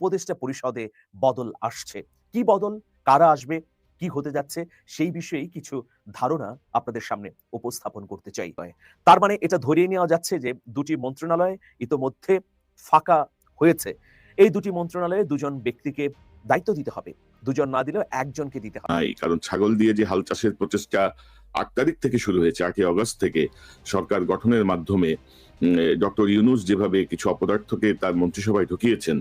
উপদেষ্টা পরিষদে বদল আসছে। কি বদল? কারা আসবে? কি হতে যাচ্ছে? সেই বিষয়েই কিছু ধারণা আপনাদের সামনে উপস্থাপন করতে চাই। তার মানে এটা ধরিয়ে নেওয়া যাচ্ছে যে দুটি মন্ত্রণালয় ইতোমধ্যে ফাঁকা হয়েছে। এই দুটি মন্ত্রণালয়ে দুজন ব্যক্তিকে দায়িত্ব দিতে হবে। দুজন না দিলেও একজনকে দিতে হবে। কারণ ছাগল দিয়ে যে হাল চাষের প্রচেষ্টা আট তারিখ থেকে শুরু হয়েছে, আটই অগস্ট থেকে সরকার গঠনের মাধ্যমে ডক্টর ইউনুস যেভাবে কিছু অপদার্থকে তার মন্ত্রিসভায় ঢুকিয়েছেন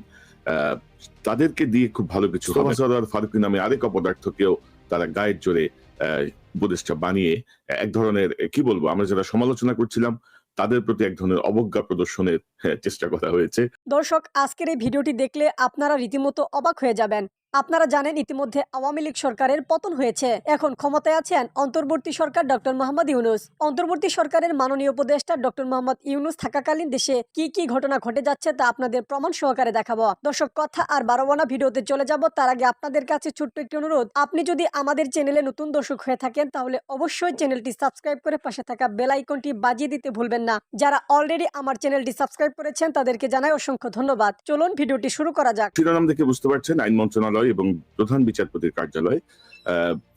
তাদেরকে দিয়ে খুব ভালো কিছু সরদার ফারুকি নামে আরেক অপদার্থকেও তারা গায়ের জোরে উপদেষ্টা বানিয়ে এক ধরনের, কি বলব, আমরা যারা সমালোচনা করছিলাম, তাদের প্রতি এক ধরনের অবজ্ঞা প্রদর্শনের চেষ্টা করা হয়েছে। দর্শক, আজকের এই ভিডিওটি দেখলে আপনারা রীতিমতো অবাক হয়ে যাবেন। আপনারা জানেন ইতিমধ্যে আওয়ামী লীগ সরকারের পতন হয়েছে। এখন ক্ষমতায় আছেন অন্তর্বর্তী সরকার ডক্টর মোহাম্মদ ইউনুস। অন্তর্বর্তী সরকারের মাননীয় উপদেষ্টা ডক্টর মোহাম্মদ ইউনুস থাকাকালীন দেশে কি কি ঘটনা ঘটে যাচ্ছে তা আপনাদের প্রমাণ সহকারে দেখাবো। দর্শক, কথা আর বারোবানা ভিডিওতে চলে যাব। তার আগে আপনাদের কাছে ছোট্ট একটি অনুরোধ। আপনি যদি আমাদের চ্যানেলে নতুন দর্শক হয়ে থাকেন, তাহলে অবশ্যই চ্যানেলটি সাবস্ক্রাইব করে পাশে থাকা বেল আইকনটি বাজিয়ে দিতে ভুলবেন না। যারা অলরেডি আমার চ্যানেলটি সাবস্ক্রাইব করেছেন, তাদেরকে জানাই অসংখ্য ধন্যবাদ। চলুন, ভিডিওটি শুরু করা যাক। শিরোনাম দেখে বুঝতে পারছেন, আইন মন্ত্রণালয় এবং প্রধান বিচারপতির কার্যালয়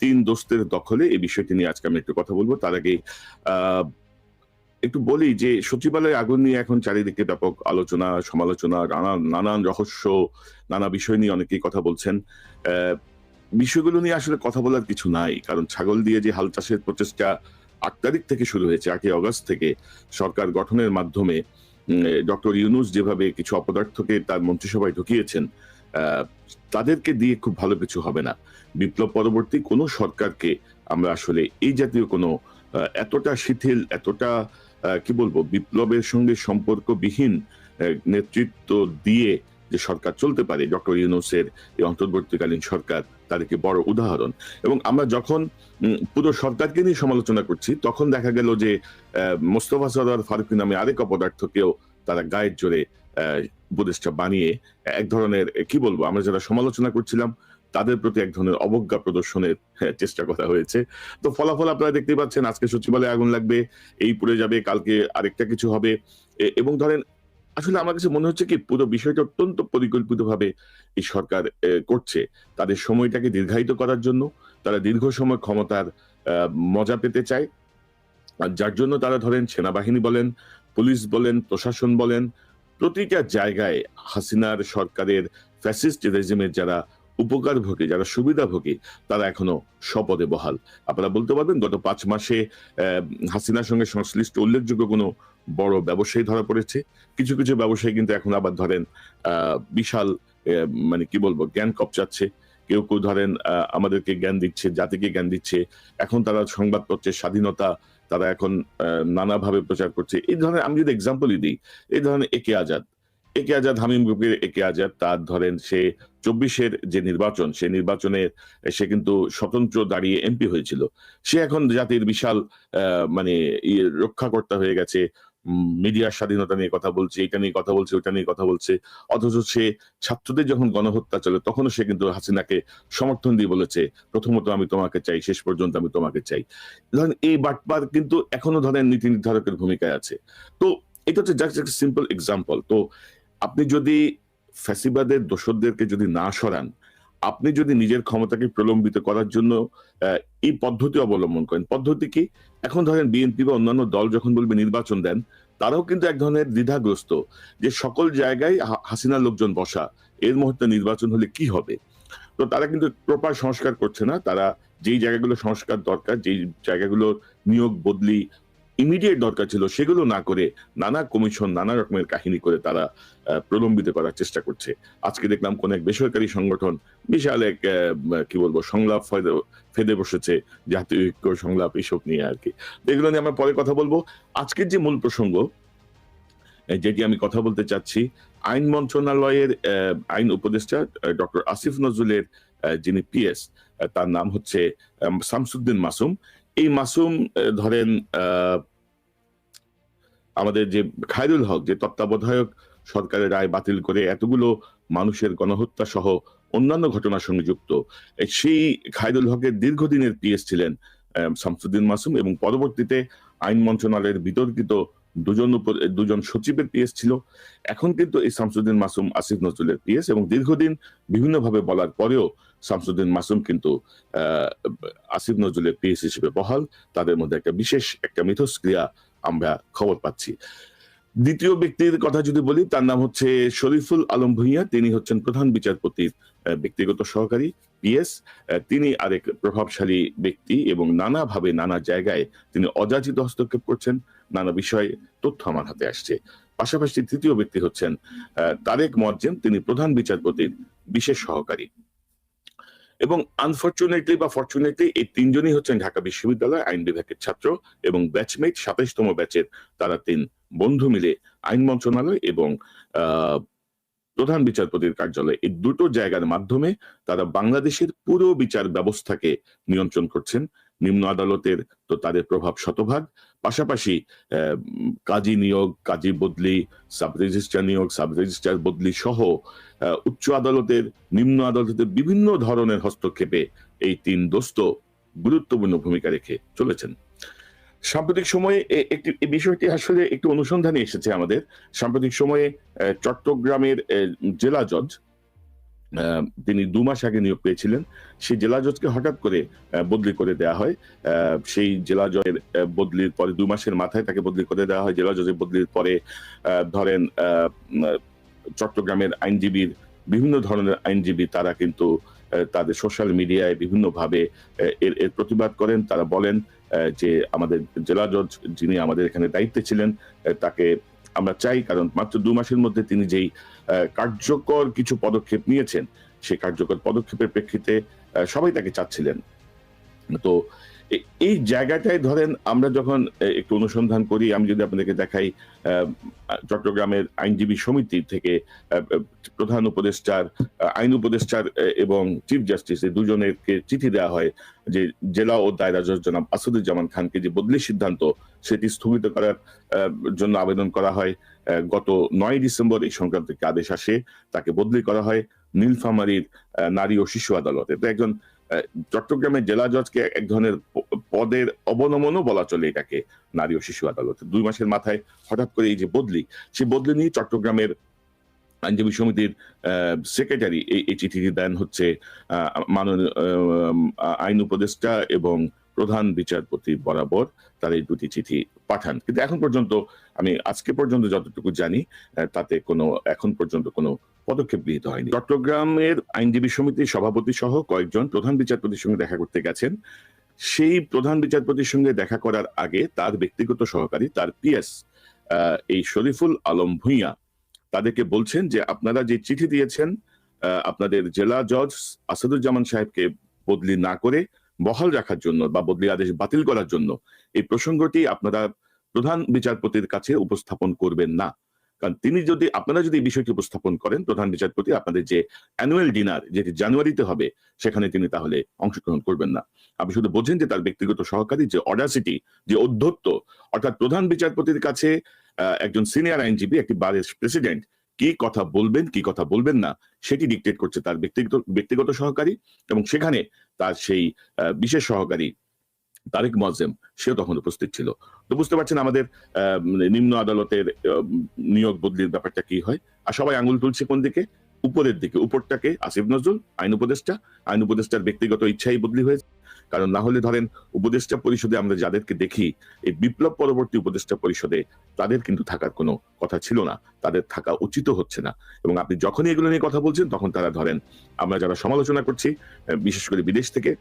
তিন দোস্তের দখলে এই বিষয়টি নিয়ে আজকে আমি একটু কথা বলব। তার আগে একটু বলি যে সচিবালয়ে আগুন নিয়ে এখন চারিদিকে ব্যাপক আলোচনা, সমালোচনা, নানা, নানান রহস্য, নানা বিষয় নিয়ে অনেকেই কথা বলছেন। বিষয়গুলো নিয়ে আসলে কথা বলার কিছু নাই, কারণ ছাগল দিয়ে যে হাল চাষের প্রচেষ্টা আট তারিখ থেকে শুরু হয়েছে, আটই অগস্ট থেকে সরকার গঠনের মাধ্যমে ডক্টর ইউনুস যেভাবে কিছু অপদার্থকে তার মন্ত্রিসভায় ঢুকিয়েছেন তাদেরকে দিয়ে খুব ভালো কিছু হবে না। বিপ্লব পরবর্তী কোনো সরকারকে আমরা আসলে এই জাতীয় কোনো এতটা শিথিল, এতটা কি বলব, বিপ্লবের সঙ্গে সম্পর্কবিহীন নেতৃত্ব দিয়ে যে সরকার চলতে পারে ডক্টর ইউনুসের এই অন্তর্বর্তীকালীন সরকার তাদেরকে বড় উদাহরণ। এবং আমরা যখন পুরো সরকারকে নিয়ে সমালোচনা করছি তখন দেখা গেল যে মোস্তফা সরদার ফারুকি নামে আরেক অপদার্থকেও তারা গায়ের জোরে উপদেষ্টা বানিয়ে এক ধরনের কি বলব আমরা যারা সমালোচনা করছিলাম তাদের প্রতি এক ধরনের অবজ্ঞা প্রদর্শনের হ্যাঁ, চেষ্টা করা হয়েছে। তো ফলাফল আপনারা দেখতেই পাচ্ছেন আজকে সচিবালয়ে আগুন লাগবে এই পুড়ে যাবে কালকে আরেকটা কিছু হবে। এবং ধরেন আসলে আমার কাছে মনে হচ্ছে কি, পুরো বিষয়টা অত্যন্ত পরিকল্পিতভাবে এই সরকার করছে। তাদের সময়টাকে দীর্ঘায়িত করার জন্য, তারা দীর্ঘ সময় ক্ষমতার মজা পেতে চায়। আর যার জন্য তারা ধরেন সেনাবাহিনী বলেন, পুলিশ বলেন, প্রশাসন বলেন, প্রতিটা জায়গায় হাসিনার সরকারের ফ্যাসিস্ট রেজিমের যারা উপকার ভোগী যারা সুবিধা ভোগী তারা এখনও স্বপদে বহাল। আপনারা বলতে পারবেন, গত পাঁচ মাসে হাসিনার সঙ্গে সংশ্লিষ্ট উল্লেখযোগ্য কোনো বড় ব্যবসায়ী ধরা পড়েছে। কিছু কিছু ব্যবসায়ী কিন্তু এখন আবার ধরেন বিশাল মানে কি বলব, জ্ঞান কপচাচ্ছে। কেউ কেউ ধরেন আমাদেরকে জ্ঞান দিচ্ছে, জাতিকে জ্ঞান দিচ্ছে। এখন তারা সংবাদপত্রের স্বাধীনতা, তারা এখন নানাভাবে প্রচার করছে। এই ধরনের, আমি যদি এক্সাম্পলই দিই, এই ধরনের একে আজাদ একে আজাদ হামিম গ্রুপের একে আজাদ, তার ধরেন সে চব্বিশের যে নির্বাচন, সে নির্বাচনের সে কিন্তু স্বতন্ত্র দাঁড়িয়ে এমপি হয়েছিল। সে এখন জাতির বিশাল মানে ইয়ে রক্ষাকর্তা হয়ে গেছে। মিডিয়ার স্বাধীনতা নিয়ে কথা বলছে, এটা নিয়ে কথা বলছে ওটা নিয়ে কথা বলছে। অথচ সে ছাত্রদের যখন গণহত্যা চলে, তখনও সে কিন্তু হাসিনাকে সমর্থন দিয়ে বলেছে, প্রথমত আমি তোমাকে চাই, শেষ পর্যন্ত আমি তোমাকে চাই। ধরেন এই বাটপার কিন্তু এখনও ধরেন নীতি নির্ধারকের ভূমিকায় আছে। তো এটা হচ্ছে জাস্ট একটা সিম্পল এক্সাম্পল তো আপনি যদি ফ্যাসিবাদের, দোষরদেরকে যদি না সরান, আপনি যদি নিজের ক্ষমতাকে প্রলম্বিত করার জন্য এই পদ্ধতি অবলম্বন করেন। পদ্ধতি কি? এখন ধরেন বিএনপি বা অন্যান্য দল যখন বলবে নির্বাচন দেন, তারাও কিন্তু এক ধরনের দ্বিধাগ্রস্ত যে সকল জায়গায় হাসিনার লোকজন বসা, এর মুহূর্তে নির্বাচন হলে কি হবে? তো তারা কিন্তু প্রপার সংস্কার করছে না। তারা যেই জায়গাগুলো সংস্কার দরকার, যেই জায়গাগুলোর নিয়োগ বদলি ইমিডিয়েট দরকার ছিল সেগুলো না করে নানা কমিশন নানা রকমের কাহিনী করে তারা প্রলম্বিত করার চেষ্টা করছে। আজকে দেখলাম কোন এক বেসরকারি সংগঠন বিশাল এক কি বলব, সংলাপ ফেদে- বসেছে, জাতীয় ঐক্য সংলাপ এসব নিয়ে আর কি। এগুলো নিয়ে আমরা পরে কথা বলব। আজকের যে মূল প্রসঙ্গ যেটি আমি কথা বলতে চাচ্ছি, আইন মন্ত্রণালয়ের আইন উপদেষ্টা ডক্টর আসিফ নজরুলের যিনি পিএস তার নাম হচ্ছে শামসুদ্দিন মাসুম। এই মাসুম ধরেন আমাদের যে খায়রুল হক, যে তত্ত্বাবধায়ক সরকারের রায় বাতিল করে এতগুলো মানুষের গণহত্যা সহ অন্যান্য ঘটনার সঙ্গে যুক্ত সেই খায়রুল হকের দীর্ঘদিনের পিএস ছিলেন শামসুদ্দিন মাসুম এবং পরবর্তীতে আইন মন্ত্রণালয়ের বিতর্কিত দুজন দুজন সচিবের পিএস ছিল। এখন কিন্তু এই শামসুদ্দিন মাসুম, আসিফ নজরুলের পিএস এবং দীর্ঘদিন বিভিন্নভাবে বলার পরেও শামসুদ্দিন মাসুম কিন্তু আসিফ নজরুলের পিএস হিসেবে বহাল। তাদের মধ্যে একটা বিশেষ একটা মিথস্ক্রিয়া আমরা খবর পাচ্ছি। দ্বিতীয় ব্যক্তির কথা যদি বলি, তার নাম হচ্ছে শরীফুল আলম ভুইয়া। তিনি হচ্ছেন প্রধান বিচারপতির ব্যক্তিগত সহকারী। পিএস তিনি আরেক প্রভাবশালী ব্যক্তি এবং নানাভাবে নানা জায়গায় তিনি অযাচিত হস্তক্ষেপ করছেন। নানা বিষয়ে তথ্য আমার হাতে আসছে। পাশাপাশি তৃতীয় ব্যক্তি হচ্ছেন তারেক মর্জেম তিনি প্রধান বিচারপতির বিশেষ সহকারী। এবং আনফর্চুনেটলি বা ফর্চুনেটলি এই তিনজনই হচ্ছেন ঢাকা বিশ্ববিদ্যালয় আইন বিভাগের ছাত্র এবং ব্যাচমেট সাতাইশতম ব্যাচের তারা তিন বন্ধু মিলে আইন মন্ত্রণালয় এবং প্রধান বিচারপতির কার্যালয়। এই দুটো জায়গার মাধ্যমে তারা বাংলাদেশের পুরো বিচার ব্যবস্থাকে নিয়ন্ত্রণ করছেন। নিম্ন আদালতের তো তাদের প্রভাব শতভাগ। পাশাপাশি কাজী নিয়োগ, কাজী বদলি, সাব রেজিস্ট্রার নিয়োগ, সাব রেজিস্ট্রার বদলি সহ উচ্চ আদালতের, নিম্ন আদালতের বিভিন্ন ধরনের হস্তক্ষেপে এই তিন দোস্ত গুরুত্বপূর্ণ ভূমিকা রেখে চলেছেন। সাম্প্রতিক সময়ে একটি বিষয়টি আসলে একটু অনুসন্ধানে এসেছে আমাদের। সাম্প্রতিক সময়ে চট্টগ্রামের জেলা জজ তিনি দু মাস আগে নিয়োগ পেয়েছিলেন। সেই জেলা জজকে হঠাৎ করে বদলি করে দেওয়া হয়। সেই জেলা জজের বদলির পরে, দু মাসের মাথায় তাকে বদলি করে দেওয়া হয়। জেলা জজের বদলির পরে ধরেন চট্টগ্রামের আইনজীবীর, বিভিন্ন ধরনের আইনজীবী তারা কিন্তু তাদের সোশ্যাল মিডিয়ায় বিভিন্নভাবে এর এর প্রতিবাদ করেন। তারা বলেন যে আমাদের জেলা জজ যিনি আমাদের এখানে দায়িত্বে ছিলেন তাকে আমরা চাই। কারণ মাত্র দু মাসের মধ্যে তিনি যেই কার্যকর কিছু পদক্ষেপ নিয়েছেন। সেই কার্যকর পদক্ষেপের প্রেক্ষিতে সবাই তাকে চাচ্ছিলেন। তো এই জায়গাটায় ধরেন আমরা যখন একটু অনুসন্ধান করি, আমি যদি আপনাদেরকে দেখাই চট্টগ্রামের আইনজীবী সমিতি থেকে প্রধান উপদেষ্টার আইন উপদেষ্টার এবং চিফ জাস্টিস এই দুজনেরকে চিঠি দেওয়া হয় যে জেলা ও দায়রা জজ জনাব আসাদুজ্জামান খানকে যে বদলির সিদ্ধান্ত সেটি স্থগিত করার জন্য আবেদন করা হয় গত নয় ডিসেম্বর এই সংক্রান্ত আদেশ আসে, তাকে বদলি করা হয় নীলফামারীর নারী ও শিশু আদালতে। তো একজন চট্টগ্রামের জেলা জজকে এক ধরনের পদের অবনমনও বলা চলে এটাকে, নারী ও শিশু আদালত। দুই মাসের মাথায় হঠাৎ করে এই যে বদলি, সেই বদলি নিয়ে চট্টগ্রামের আইনজীবী সমিতির সেক্রেটারি এই চিঠিটি দেন হচ্ছে মাননীয় আইন উপদেষ্টা এবং প্রধান বিচারপতি বরাবর তার এই দুটি চিঠি পাঠান। কিন্তু এখন পর্যন্ত, আমি আজকে পর্যন্ত যতটুকু জানি তাতে কোনো, এখন পর্যন্ত কোনো পদক্ষেপ গৃহীত হয়নি। চট্টগ্রামের আইনজীবী সমিতির সভাপতি সহ কয়েকজন প্রধান বিচারপতির সঙ্গে দেখা করতে গেছেন। সেই প্রধান বিচারপতির সঙ্গে দেখা করার আগে তার ব্যক্তিগত সহকারী, তার পিএস এই শরীফুল আলম ভুঁইয়া, তাদেরকে বলছেন যে আপনারা যে চিঠি দিয়েছেন আপনাদের জেলা জজ আসাদুজ্জামান সাহেবকে বদলি না করে বহাল রাখার জন্য বা বদলি আদেশ বাতিল করার জন্য এই প্রসঙ্গটি আপনারা প্রধান বিচারপতির কাছে উপস্থাপন করবেন না। কারণ তিনি যদি, আপনারা যদি বিষয়টি উপস্থাপন করেন, প্রধান বিচারপতি আপনাদের যে অ্যানুয়াল ডিনার যেটি জানুয়ারিতে হবে, সেখানে তিনি তাহলে অংশগ্রহণ করবেন না। আপনি শুধু বোঝেন যে তার ব্যক্তিগত সহকারী যে অডাসিটি যে অধ্যত্ত, অর্থাৎ প্রধান বিচারপতির কাছে একজন সিনিয়র আইনজীবী, একটি বারের প্রেসিডেন্ট কি কথা বলবেন কি কথা বলবেন না সেটি ডিকটেট করছে তার ব্যক্তিগত ব্যক্তিগত সহকারী এবং সেখানে তার সেই বিশেষ সহকারী তারেক মজেম সেও তখন উপস্থিত ছিল। তো বুঝতে পারছেন আমাদের আহ, নিম্ন আদালতের নিয়োগ বদলির ব্যাপারটা কি হয়? আর সবাই আঙুল তুলছে কোন দিকে? উপরের দিকে উপরটাকে আসিফ নজরুল আইন উপদেষ্টা আইন উপদেষ্টার ব্যক্তিগত ইচ্ছাই বদলি হয়েছে। কারণ না হলে ধরেন উপদেষ্টা পরিষদে আমরা যাদেরকে দেখি, এই বিপ্লব পরবর্তী উপদেষ্টা পরিষদে তাদের কিন্তু থাকার কোনো কথা ছিল না, তাদের থাকা উচিত হচ্ছে না। এবং আপনি যখনই এগুলো নিয়ে কথা বলছেন, তখন তারা ধরেন, আমরা যারা সমালোচনা করছি বিশেষ করে বিদেশ থেকে,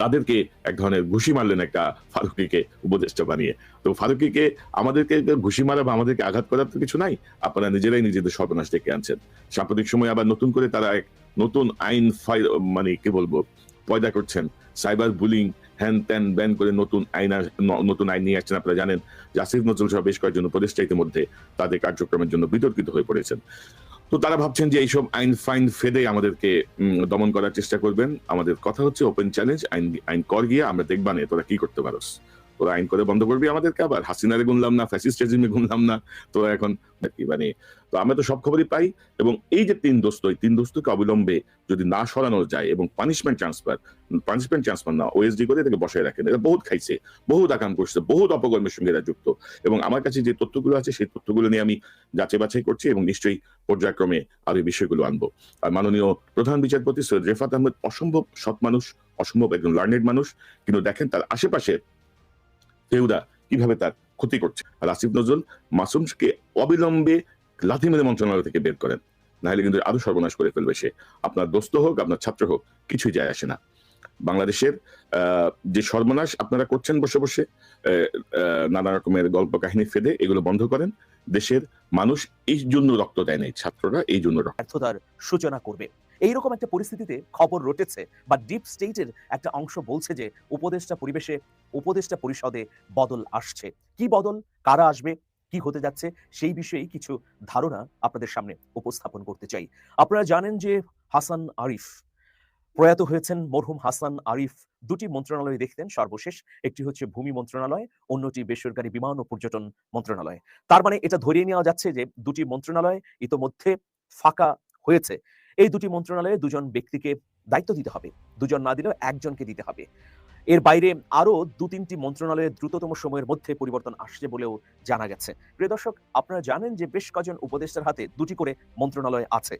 তাদেরকে এক ধরনের ঘুষি মারলেন একটা ফারুকিকে উপদেষ্টা বানিয়ে। তো ফারুকিকে আমাদেরকে ঘুষি মারা বা আমাদেরকে আঘাত করার তো কিছু নাই, আপনারা নিজেরাই নিজেদের সর্বনাশ ডেকে আনছেন। সাম্প্রতিক সময় আবার নতুন করে তারা এক নতুন আইন ফাইল মানে কি বলব পয়দা করছেন। সাইবার বুলিং, হ্যান ত্যান ব্যান করে নতুন আইন নতুন আইন নিয়ে আসছেন আপনারা জানেন। যে আসিফ নজরুল সহ বেশ কয়েকজন উপদেষ্টা ইতিমধ্যে তাদের কার্যক্রমের জন্য বিতর্কিত হয়ে পড়েছেন। তো তারা ভাবছেন যে এইসব আইন ফাইন ফেদে আমাদেরকে দমন করার চেষ্টা করবেন। আমাদের কথা হচ্ছে ওপেন চ্যালেঞ্জ আইন আইন কর গিয়ে আমরা দেখবানে তোরা কি করতে পারোস। তো ওরা আইন করে বন্ধ করবি আমাদেরকে আবার। হাসিনারে গুনলাম না ফ্যাসিস্ট রেজিমে গুনলাম না। তোরা এখন কি মানে তো আমরা তো সব খবরই পাই এবং এই যে তিন দোস্ত এই তিন দোস্তকে অবিলম্বে যদি না সরানো যায় এবং পানিশমেন্ট ট্রান্সফার পানিশমেন্ট ট্রান্সফার না ওএসডি করে এটাকে বসায় রাখেন। এরা বহুত খাইছে, বহুত আকাম করছে, বহুত অপকর্মের সঙ্গে এরা যুক্ত। এবং আমার কাছে যে তথ্যগুলো আছে, সেই তথ্যগুলো নিয়ে আমি যাচাই বাছাই করছি এবং নিশ্চয়ই পর্যায়ক্রমে আর এই বিষয়গুলো আনব। আর মাননীয় প্রধান বিচারপতি সৈয়দ রেফাত আহমেদ অসম্ভব সৎ মানুষ, অসম্ভব একজন লার্নেড মানুষ। কিন্তু দেখেন তার আশেপাশে কেউরা কীভাবে তার ক্ষতি করছে? আর আসিফ নজরুল মাসুমকে অবিলম্বে লাথি মেরে মন্ত্রণালয় থেকে বের করেন। নাহলে কিন্তু আরও সর্বনাশ করে ফেলবে সে। আপনার দোস্ত হোক, আপনার ছাত্র হোক, কিছুই যায় আসে না। বাংলাদেশের যে সর্বনাশ আপনারা করছেন বসে বসে নানা রকমের গল্প কাহিনী ফেদে এগুলো বন্ধ করেন। দেশের মানুষ এই জন্য রক্ত দেয় নাই, ছাত্ররা এই জন্য ব্যর্থতার সূচনা করবে। এইরকম একটা পরিস্থিতিতে খবর রটেছে বা ডিপ স্টেটের একটা অংশ বলছে যে উপদেষ্টা পরিবেশে, উপদেষ্টা পরিষদে বদল আসছে। কি বদল? কারা আসবে? কি হতে যাচ্ছে? সেই বিষয়েই কিছু ধারণা আপনাদের সামনে উপস্থাপন করতে চাই। আপনারা জানেন যে হাসান আরিফ, প্রয়াত হয়েছেন মরহুম হাসান আরিফ দুটি মন্ত্রণালয় দেখতেন সর্বশেষ, একটি হচ্ছে ভূমি মন্ত্রণালয়, অন্যটি বেসরকারি বিমান ও পর্যটন মন্ত্রণালয়। তার মানে এটা ধরিয়ে নেওয়া যাচ্ছে যে দুটি মন্ত্রণালয় ইতোমধ্যে ফাঁকা হয়েছে। এই দুটি মন্ত্রণালয়ে দুজন ব্যক্তিকে দায়িত্ব দিতে হবে। দুজন না দিলেও একজনকে দিতে হবে। এর বাইরে আরও দু তিনটি মন্ত্রণালয়ে দ্রুততম সময়ের মধ্যে পরিবর্তন আসছে বলেও জানা গেছে। প্রিয় দর্শক, আপনারা জানেন যে বেশ কজন উপদেষ্টার হাতে দুটি করে মন্ত্রণালয় আছে।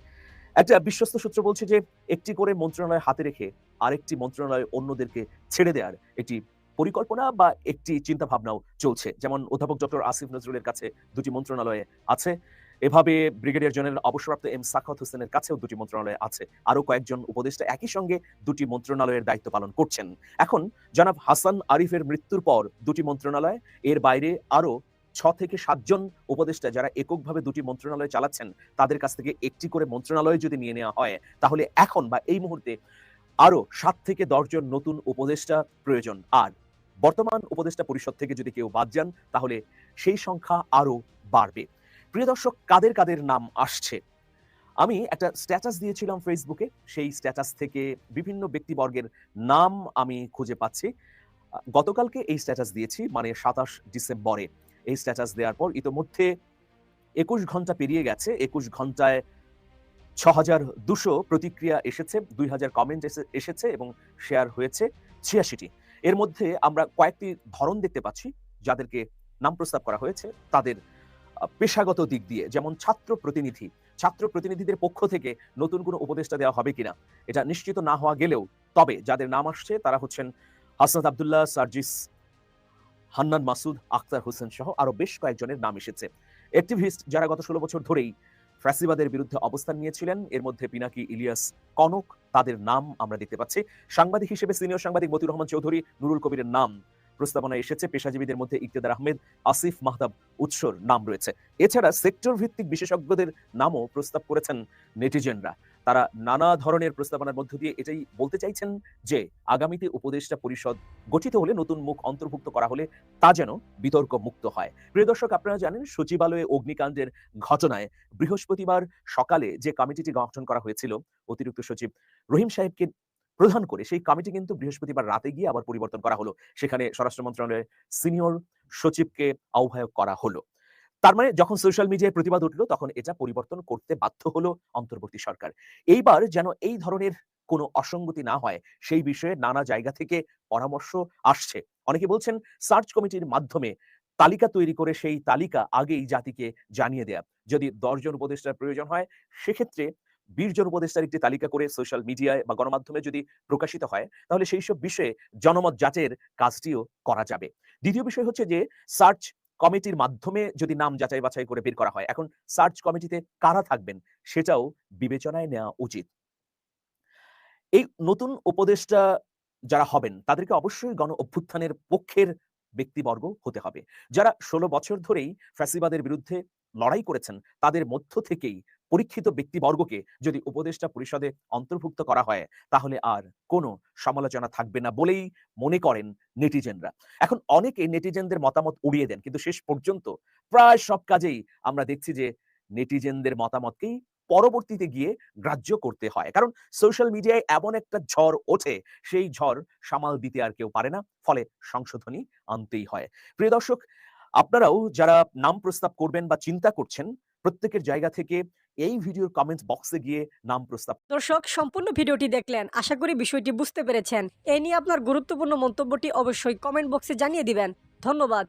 একটা বিশ্বস্ত সূত্র বলছে যে একটি করে মন্ত্রণালয় হাতে রেখে আরেকটি মন্ত্রণালয় অন্যদেরকে ছেড়ে দেওয়ার একটি পরিকল্পনা বা একটি চিন্তা ভাবনাও চলছে। যেমন অধ্যাপক ডক্টর আসিফ নজরুলের কাছে দুটি মন্ত্রণালয়ে আছে। এভাবে ব্রিগেডিয়ার জেনারেল অবসরপ্রাপ্ত এম সাখাত হোসেনের কাছেও দুটি মন্ত্রণালয় আছে। আরও কয়েকজন উপদেষ্টা একই সঙ্গে দুটি মন্ত্রণালয়ের দায়িত্ব পালন করছেন। এখন জনাব হাসান আরিফের মৃত্যুর পর দুটি মন্ত্রণালয়, এর বাইরে আরও ছ থেকে সাতজন উপদেষ্টা যারা এককভাবে দুটি মন্ত্রণালয় চালাচ্ছেন, তাদের কাছ থেকে একটি করে মন্ত্রণালয় যদি নিয়ে নেওয়া হয়, তাহলে এখন বা এই মুহূর্তে আরও সাত থেকে দশজন নতুন উপদেষ্টা প্রয়োজন। আর বর্তমান উপদেষ্টা পরিষদ থেকে যদি কেউ বাদ যান, তাহলে সেই সংখ্যা আরও বাড়বে। প্রিয় দর্শক, কাদের কাদের নাম আসছে? আমি একটা স্ট্যাটাস দিয়েছিলাম ফেসবুকে সেই স্ট্যাটাস থেকে বিভিন্ন ব্যক্তিবর্গের নাম আমি খুঁজে পাচ্ছি। গতকালকে এই স্ট্যাটাস দিয়েছি মানে সাতাশ ডিসেম্বরে। এই স্ট্যাটাস দেওয়ার পর ইতোমধ্যে একুশ ঘণ্টা পেরিয়ে গেছে, একুশ ঘন্টায় ছ হাজার দুশো প্রতিক্রিয়া এসেছে দুই হাজার কমেন্ট এসেছে এবং শেয়ার হয়েছে ছিয়াশিটি। এর মধ্যে আমরা কয়েকটি ধরন দেখতে পাচ্ছি, যাদেরকে নাম প্রস্তাব করা হয়েছে, তাদের পেশাগত দিক দিয়ে, যেমন ছাত্র প্রতিনিধি। ছাত্র প্রতিনিধিদের পক্ষ থেকে নতুন কোনো উপদেষ্টা দেওয়া হবে কিনা, এটা নিশ্চিত না হওয়া গেলেও, তবে যাদের নাম আসছে তারা হচ্ছেন হাসনাত আবদুল্লাহ, সার্জিস, হান্নান মাসুদ, আখতার হোসেন সহ আরও বেশ কয়েকজনের নাম এসেছে। অ্যাক্টিভিস্ট যারা গত ষোলো বছর ধরেই ফ্যাসিবাদের বিরুদ্ধে অবস্থান নিয়েছিলেন, এর মধ্যে পিনাকি ইলিয়াস কনক, তাদের নাম আমরা দেখতে পাচ্ছি। সাংবাদিক হিসেবে সিনিয়র সাংবাদিক মতিউর রহমান চৌধুরী, নুরুল কবিরের নাম প্রস্তাবনা এসেছে। পেশাজীবীদের মধ্যে ইকতেদার আহমেদ, আসিফ মাহতাব উৎসর নাম রয়েছে। এছাড়া সেক্টর ভিত্তিক বিশেষজ্ঞদের নামও প্রস্তাব করেছেন নেটিজেনরা। তারা নানা ধরনের প্রস্তাবনার মধ্য দিয়ে এটাই বলতে চাইছেন যে, আগামীতে উপদেষ্টা পরিষদ গঠিত হলে নতুন মুখ অন্তর্ভুক্ত করা হলে তা যেন বিতর্ক মুক্ত হয়। প্রিয় দর্শক, আপনারা জানেন, সচিবালয়ে অগ্নিকাণ্ডের ঘটনায় বৃহস্পতিবার সকালে যে কমিটিটি গঠন করা হয়েছিল, অতিরিক্ত সচিব রহিম সাহেবকে প্রধান করে। সেই কমিটি কিন্তু বৃহস্পতিবার রাতে গিয়ে আবার পরিবর্তন করা হলো। সেখানে স্বরাষ্ট্র মন্ত্রণালয়ের সিনিয়র সচিবকে আহ্বায়ক করা হলো। তার মানে যখন সোশ্যাল মিডিয়ায় প্রতিবাদ উঠল, তখন এটা পরিবর্তন করতে বাধ্য হলো অন্তর্বর্তী সরকার। এইবার যেন এই ধরনের কোনো অসঙ্গতি না হয়, সেই বিষয়ে নানা জায়গা থেকে পরামর্শ আসছে। অনেকে বলছেন সার্চ কমিটির মাধ্যমে তালিকা তৈরি করে সেই তালিকা আগেই জাতিকে জানিয়ে দেয়া। যদি দশজন উপদেষ্টার প্রয়োজন হয়, সেক্ষেত্রে বিশ জন উপদেষ্টার একটি তালিকা করে সোশ্যাল মিডিয়ায় বা গণমাধ্যমে যদি প্রকাশিত হয়, তাহলে সেই সব বিষয়ে জনমত যাচাইয়ের কাজটিও করা যাবে। দ্বিতীয় বিষয় হচ্ছে যে সার্চ কমিটির মাধ্যমে যদি নাম যাচাই বাছাই করে বের করা হয়, এখন সার্চ কমিটিতে কারা থাকবেন সেটাও বিবেচনায় নেওয়া উচিত। এই নতুন উপদেষ্টা যারা হবেন, তাদেরকে অবশ্যই গণ অভ্যুত্থানের পক্ষের ব্যক্তিবর্গ হতে হবে। যারা ষোলো বছর ধরেই ফ্যাসিবাদের বিরুদ্ধে লড়াই করেছেন, তাদের মধ্য থেকেই পরীক্ষিত ব্যক্তিবর্গকে যদি উপদেষ্টা পরিষদে অন্তর্ভুক্ত করা হয়, তাহলে আর কোনো সমালোচনা থাকবে না বলেই মনে করেন নেটিজেনরা। এখন অনেকে নেটিজেনদের মতামত উড়িয়ে দেন, কিন্তু শেষ পর্যন্ত প্রায় সব কাজেই আমরা দেখছি যে নেটিজেনদের মতামতকেই পরবর্তীতে গিয়ে গ্রাহ্য করতে হয়। কারণ সোশ্যাল মিডিয়ায় এমন একটা ঝড় ওঠে, সেই ঝড় সামাল দিতে আর কেউ পারে না, ফলে সংশোধনী আনতেই হয়। প্রিয় দর্শক, আপনারাও যারা নাম প্রস্তাব করবেন বা চিন্তা করছেন, প্রত্যেকের জায়গা থেকে এই ভিডিওর কমেন্টস বক্সে গিয়ে নাম প্রস্তাব দর্শক, সম্পূর্ণ ভিডিওটি দেখলেন। আশা করি বিষয়টি বুঝতে পেরেছেন। এ নিয়ে আপনার গুরুত্বপূর্ণ মন্তব্যটি অবশ্যই কমেন্ট বক্সে জানিয়ে দিবেন। ধন্যবাদ।